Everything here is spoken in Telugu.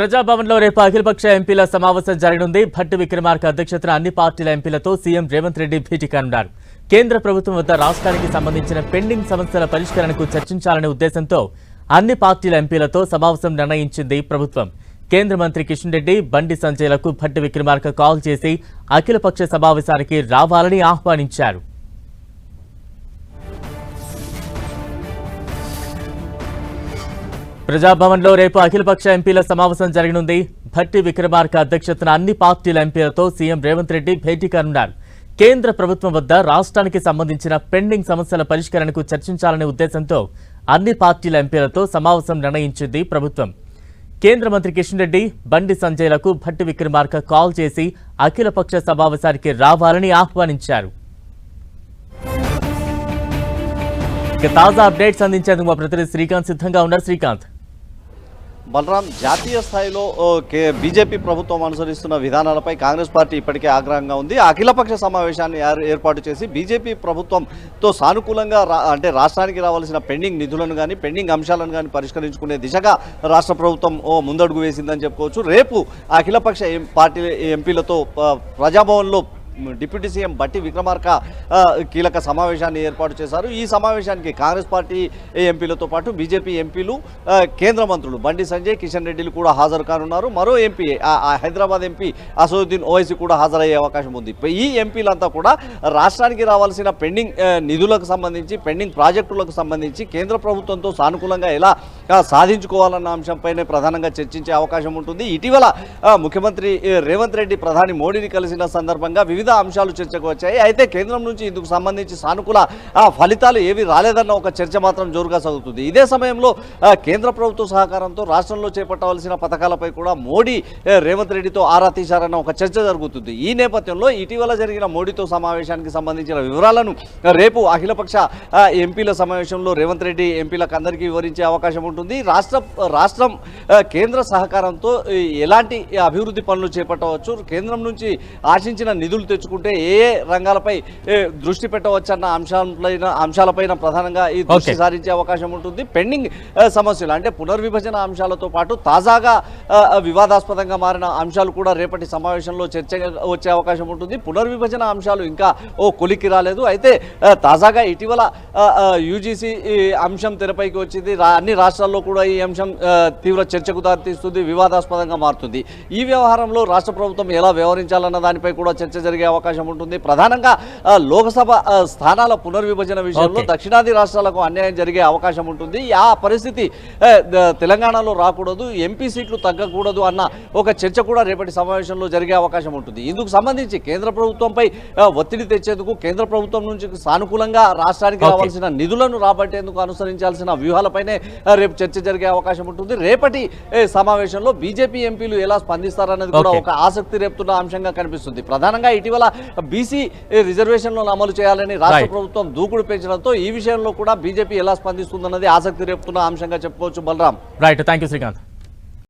ప్రజాభవన్లో రేపు అఖిలపక్ష ఎంపీల సమావేశం జరగనుంది. భట్టి విక్రమార్క అధ్యక్షతన అన్ని పార్టీల ఎంపీలతో సీఎం రేవంత్ రెడ్డి భేటీ కానున్నారు. కేంద్ర ప్రభుత్వం వద్ద రాష్ట్రానికి సంబంధించిన పెండింగ్ సమస్యల పరిష్కరణకు చర్చించాలనే ఉద్దేశంతో అన్ని పార్టీల ఎంపీలతో సమావేశం నిర్ణయించింది ప్రభుత్వం. కేంద్ర మంత్రి కిషన్ రెడ్డి బండి సంజయ్లకు భట్టి విక్రమార్క కాల్ చేసి అఖిలపక్ష సమావేశానికి రావాలని ఆహ్వానించారు. ప్రజాభవన్లో రేపు అఖిలపక్ష ఎంపీల సమావేశం జరగనుంది. భట్టి విక్రమార్క అధ్యక్షతన అన్ని పార్టీల ఎంపీలతో సీఎం రేవంత్ రెడ్డి భేటీ కానున్నారు. కేంద్ర ప్రభుత్వం వద్ద రాష్ట్రానికి సంబంధించిన పెండింగ్ సమస్యల పరిష్కరణకు చర్చించాలనే ఉద్దేశంతో అన్ని పార్టీల ఎంపీలతో సమావేశం నిర్ణయించింది ప్రభుత్వం. కేంద్ర మంత్రి కిషన్ రెడ్డి బండి సంజయ్లకు భట్టి విక్రమార్క కాల్ చేసి అఖిలపక్ష సమావేశానికి రావాలని ఆహ్వానించారు. తాజా అప్డేట్స్ అందించేందుకు మా ప్రతినిధి శ్రీకాంత్ సిద్ధంగా ఉన్నారు. శ్రీకాంత్. బలరాం జాతీయ స్థాయిలో ఓ, కే- బీజేపీ ప్రభుత్వం అనుసరిస్తున్న విధానాలపై కాంగ్రెస్ పార్టీ ఇప్పటికే ఆగ్రహంగా ఉంది. అఖిలపక్ష సమావేశాన్ని ఏర్పాటు చేసి బీజేపీ ప్రభుత్వంతో సానుకూలంగా రా- అంటే రాష్ట్రానికి రావాల్సిన పెండింగ్ నిధులను కానీ పెండింగ్ అంశాలను కానీ పరిష్కరించుకునే దిశగా రాష్ట్ర ప్రభుత్వం ఓ ముందడుగు వేసిందని చెప్పుకోవచ్చు. రేపు అఖిలపక్ష ఎం- పార్టీ ఎంపీలతో ప్రజాభవన్లో డిప్యూటీ సీఎం బట్టి విక్రమార్క కీలక సమావేశాన్ని ఏర్పాటు చేశారు. ఈ సమావేశానికి కాంగ్రెస్ పార్టీ ఎంపీలతో పాటు బీజేపీ ఎంపీలు కేంద్ర మంత్రులు బండి సంజయ్ కిషన్ రెడ్డిలు కూడా హాజరు కానున్నారు. మరో ఎంపీ హైదరాబాద్ ఎంపీ అసదుద్దీన్ ఓవైసీ కూడా హాజరయ్యే అవకాశం ఉంది. ఈ ఎంపీలంతా కూడా రాష్ట్రానికి రావాల్సిన పెండింగ్ నిధులకు సంబంధించి పెండింగ్ ప్రాజెక్టులకు సంబంధించి కేంద్ర ప్రభుత్వంతో సానుకూలంగా ఎలా సాధించుకోవాలన్న అంశంపైనే ప్రధానంగా చర్చించే అవకాశం ఉంటుంది. ఇటీవల ముఖ్యమంత్రి రేవంత్ రెడ్డి ప్రధాని మోడీని కలిసిన సందర్భంగా వివిధ అంశాలు చర్చకు వచ్చాయి. అయితే కేంద్రం నుంచి ఇందుకు సంబంధించి సానుకూల ఫలితాలు ఏవి రాలేదన్న ఒక చర్చ మాత్రం జోరుగా సాగుతుంది. ఇదే సమయంలో కేంద్ర ప్రభుత్వ సహకారంతో రాష్ట్రంలో చేపట్టవలసిన పథకాలపై కూడా మోడీ రేవంత్ రెడ్డితో ఆరా తీశారన్న ఒక చర్చ జరుగుతుంది. ఈ నేపథ్యంలో ఇటీవల జరిగిన మోడీతో సమావేశానికి సంబంధించిన వివరాలను రేపు అఖిలపక్ష ఎంపీల సమావేశంలో రేవంత్ రెడ్డి ఎంపీలకు అందరికీ వివరించే అవకాశం ఉంటుంది. రాష్ట్ర రాష్ట్రం ఆ, కేంద్ర సహకారంతో ఎలాంటి అభివృద్ధి పనులు చేపట్టవచ్చు కేంద్రం నుంచి ఆశించిన నిధులు తెచ్చుకుంటే ఏ ఏ రంగాలపై దృష్టి పెట్టవచ్చన్న అంశాలపైన అంశాలపైన ప్రధానంగా ఈ దృష్టి. సారించే అవకాశం ఉంటుంది. పెండింగ్ సమస్యలు అంటే పునర్విభజన అంశాలతో పాటు తాజాగా వివాదాస్పదంగా మారిన అంశాలు కూడా రేపటి సమావేశంలో చర్చ వచ్చే అవకాశం ఉంటుంది. పునర్విభజన అంశాలు ఇంకా ఓ కొలికి రాలేదు. అయితే తాజాగా ఇటీవల యూజీసీ అంశం తెరపైకి వచ్చింది. అన్ని రాష్ట్రాల్లో కూడా ఈ అంశం తీవ్ర చర్చకు దారితీస్తుంది వివాదాస్పదంగా మారుతుంది ఈ వ్యవహారంలో రాష్ట్ర ప్రభుత్వం ఎలా వ్యవహరించాలన్న దానిపై కూడా చర్చ జరిగే అవకాశం ఉంటుంది ప్రధానంగా లోక్సభ స్థానాల పునర్విభజన విషయంలో. దక్షిణాది రాష్ట్రాలకు అన్యాయం జరిగే అవకాశం ఉంటుంది ఆ పరిస్థితి తెలంగాణలో రాకూడదు ఎంపీ సీట్లు తగ్గకూడదు అన్న ఒక చర్చ కూడా రేపటి సమావేశంలో జరిగే అవకాశం ఉంటుంది ఇందుకు సంబంధించి కేంద్ర ప్రభుత్వంపై ఒత్తిడి తెచ్చేందుకు కేంద్ర ప్రభుత్వం నుంచి సానుకూలంగా రాష్ట్రానికి. రావాల్సిన నిధులను రాబట్టేందుకు అనుసరించాల్సిన వ్యూహాలపైనే రేపు చర్చ జరిగే అవకాశం ఉంటుంది. రేపటి సమావేశంలో బీజేపీ ఎంపీలు ఎలా స్పందిస్తారన్నది కూడా. ఒక ఆసక్తి రేపుతున్న అంశంగా కనిపిస్తుంది. ప్రధానంగా ఇటీవల బీసీ రిజర్వేషన్లను అమలు చేయాలని రాష్ట్ర. ప్రభుత్వం దూకుడు పెంచడంతో ఈ విషయంలో కూడా బీజేపీ ఎలా స్పందిస్తుందన్నది ఆసక్తి రేపుతున్న అంశంగా చెప్పుకోవచ్చు బలరాం. Right thank Srikanth